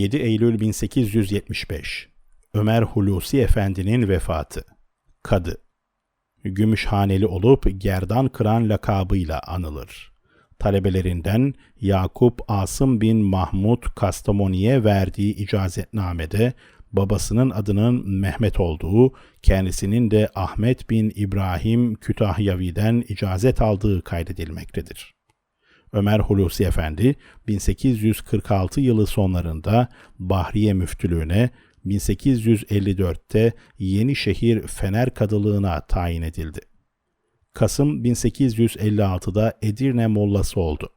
Eylül 1875 Ömer Hulusi Efendi'nin vefatı Kadı Gümüşhaneli olup gerdan kıran lakabıyla anılır. Talebelerinden Yakup Asım bin Mahmud Kastamoni'ye verdiği icazetnamede babasının adının Mehmet olduğu, kendisinin de Ahmet bin İbrahim Kütahyavi'den icazet aldığı kaydedilmektedir. Ömer Hulusi Efendi 1846 yılı sonlarında Bahriye müftülüğüne 1854'te Yenişehir Fener Kadılığına tayin edildi. Kasım 1856'da Edirne Mollası oldu.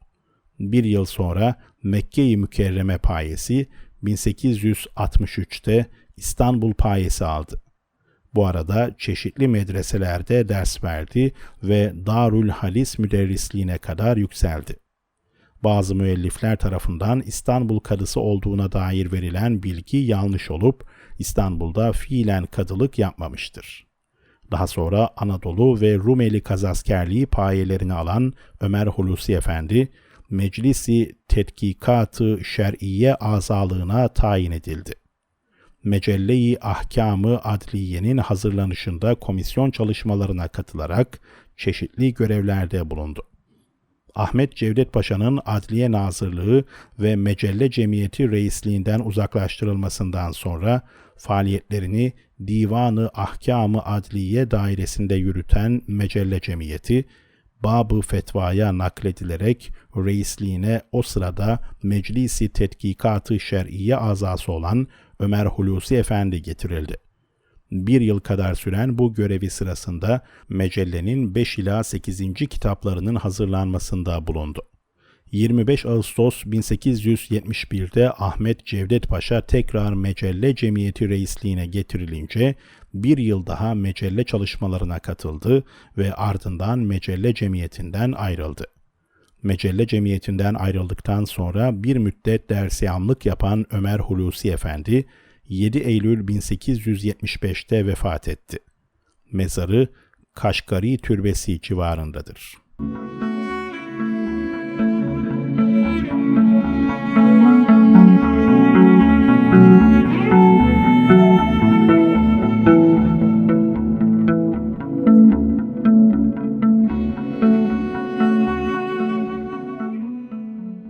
Bir yıl sonra Mekke-i Mükerreme payesi 1863'te İstanbul payesi aldı. Bu arada çeşitli medreselerde ders verdi ve Darül Halis müderrisliğine kadar yükseldi. Bazı müellifler tarafından İstanbul kadısı olduğuna dair verilen bilgi yanlış olup İstanbul'da fiilen kadılık yapmamıştır. Daha sonra Anadolu ve Rumeli kazaskerliği payelerini alan Ömer Hulusi Efendi, Meclisi Tetkikatı Şer'iye azalığına tayin edildi. Mecelle-i Ahkamı Adliye'nin hazırlanışında komisyon çalışmalarına katılarak çeşitli görevlerde bulundu. Ahmet Cevdet Paşa'nın Adliye Nazırlığı ve Mecelle Cemiyeti reisliğinden uzaklaştırılmasından sonra faaliyetlerini Divanı Ahkamı Adliye dairesinde yürüten Mecelle Cemiyeti, Babı Fetva'ya nakledilerek reisliğine o sırada Meclisi Tetkikatı Şer'iye azası olan Ömer Hulusi Efendi getirildi. Bir yıl kadar süren bu görevi sırasında mecellenin 5 ila 8. kitaplarının hazırlanmasında bulundu. 25 Ağustos 1871'de Ahmet Cevdet Paşa tekrar Mecelle Cemiyeti reisliğine getirilince bir yıl daha mecelle çalışmalarına katıldı ve ardından Mecelle Cemiyeti'nden ayrıldı. Mecelle Cemiyeti'nden ayrıldıktan sonra bir müddet dersiyamlık yapan Ömer Hulusi Efendi, 7 Eylül 1875'te vefat etti. Mezarı Kaşgari Türbesi civarındadır. Müzik